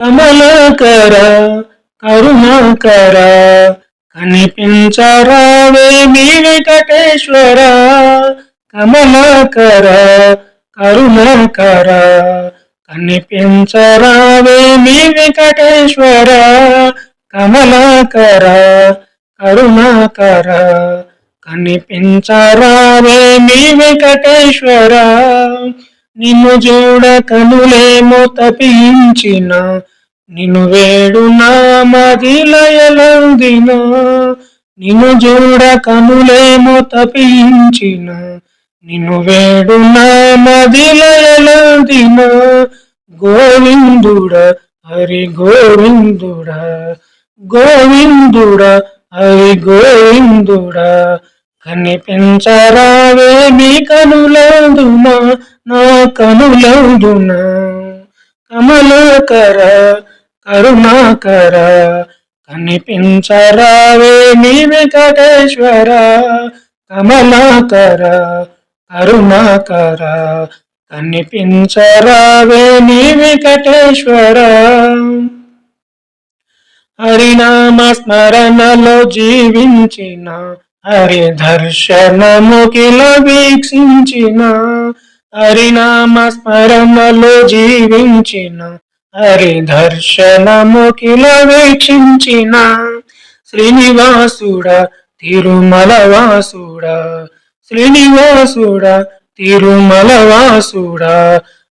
కమలకర కరుణాకర కనిపించరావే మీ వెంకటేశ్వర. కమలకర కరుణాకర కనిపించరావే మీ వెంకటేశ్వర. కమలకర కరుణాకర కనిపించరావే మీ వెంకటేశ్వర. నిన్ను చూడ కనులేమో తపించిన నిన్ను వేడు నా మదిలయలందిన నిన్ను చూడ కనులేమో తపించిన. నిన్ను వేడు నా మదిలయలందిన గోవిందుడ హరి గోవిందుడ గోవిందుడ హరి గోవిందుడ. కనిపించరావే మీ కనులందున నా కనులందున. కమలకర కరుణాకర కనిపించరావే మీ వెంకటేశ్వర కమలాకర కరుణాకర కనిపించరావే మీ వెంకటేశ్వర. హరినామ స్మరణలో జీవించిన హరి దర్శనముకిల వీక్షించిన హరినామ స్మరణలో జీవించిన హరిదర్శనముఖిల వీక్షించిన శ్రీనివాసుడ తిరుమల వాసుడ శ్రీనివాసుడ తిరుమల వాసుడ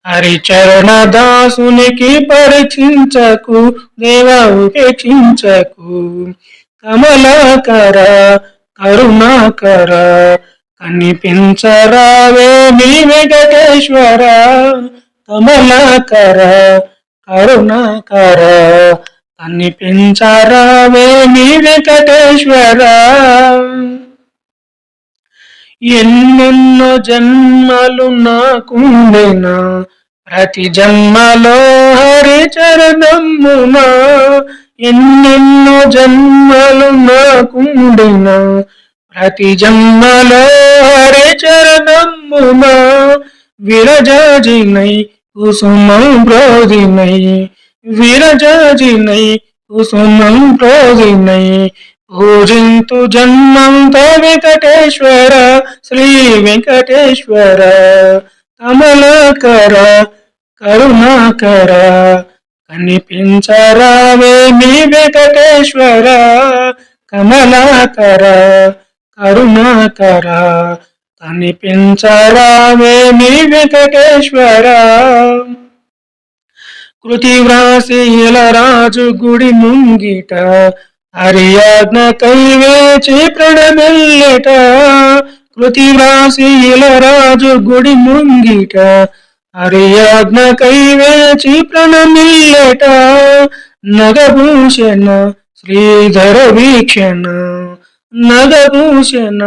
హరిచరణ దాసునికి పరిచించకు దేవా ఉపేక్షించకు కమలాకర కరుణాకర కనిపించరావే మీ వెంకటేశ్వర కమలాకర కరుణాకర కనిపించరావే మీ వెంకటేశ్వర? ఎన్నెన్నో జన్మలు నాకుండెనా ప్రతి జన్మలో హరి చరణమున ఎన్నెన్నో జన్మలు నాకుండెనా ప్రతి జన్మలో హరి చరణమున విరజాజినై కుసుమం ప్రోదినై విరజాజినై కుసుమం ప్రోదినై పూజింతు జన్మంతో వెంకటేశ్వర శ్రీ వెంకటేశ్వర. కమలాకర కరుణాకర కనిపించరావే మీ వెంకటేశ్వర. కమలాకర కరుణాకర కనిపించరావే మీ వెంకటేశ్వర? కృతి వ్రాసి రాజు గుడి ముంగిట హరియాజ్ఞ కైవేచి ప్రణమిల్లిట. కృతి వ్రాసి రాజు గుడి ముంగిట హరియాజ్ఞ కైవేచి ప్రణమిల్లట. నగభూషణ శ్రీధర వీక్షణ నగభూషణ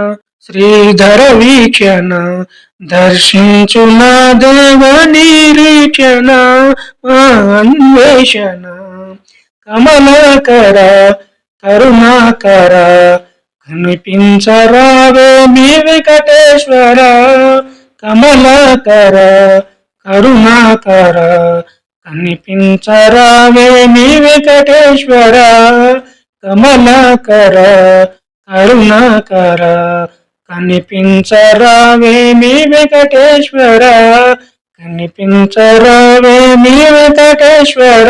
శ్రీధర వీక్షణ దర్శించు నా దేవ నిరీక్షణ అన్వేషణ. కమలాకర కరుణాకర కనిపించరావే మీ వెంకటేశ్వర. కమలాకర కరుణాకర కనిపించరావే మీ వెంకటేశ్వర. కమలాకర కరుణాకర కనిపించరావే మీ వెంకటేశ్వర. కనిపించరావే మీ వెంకటేశ్వర.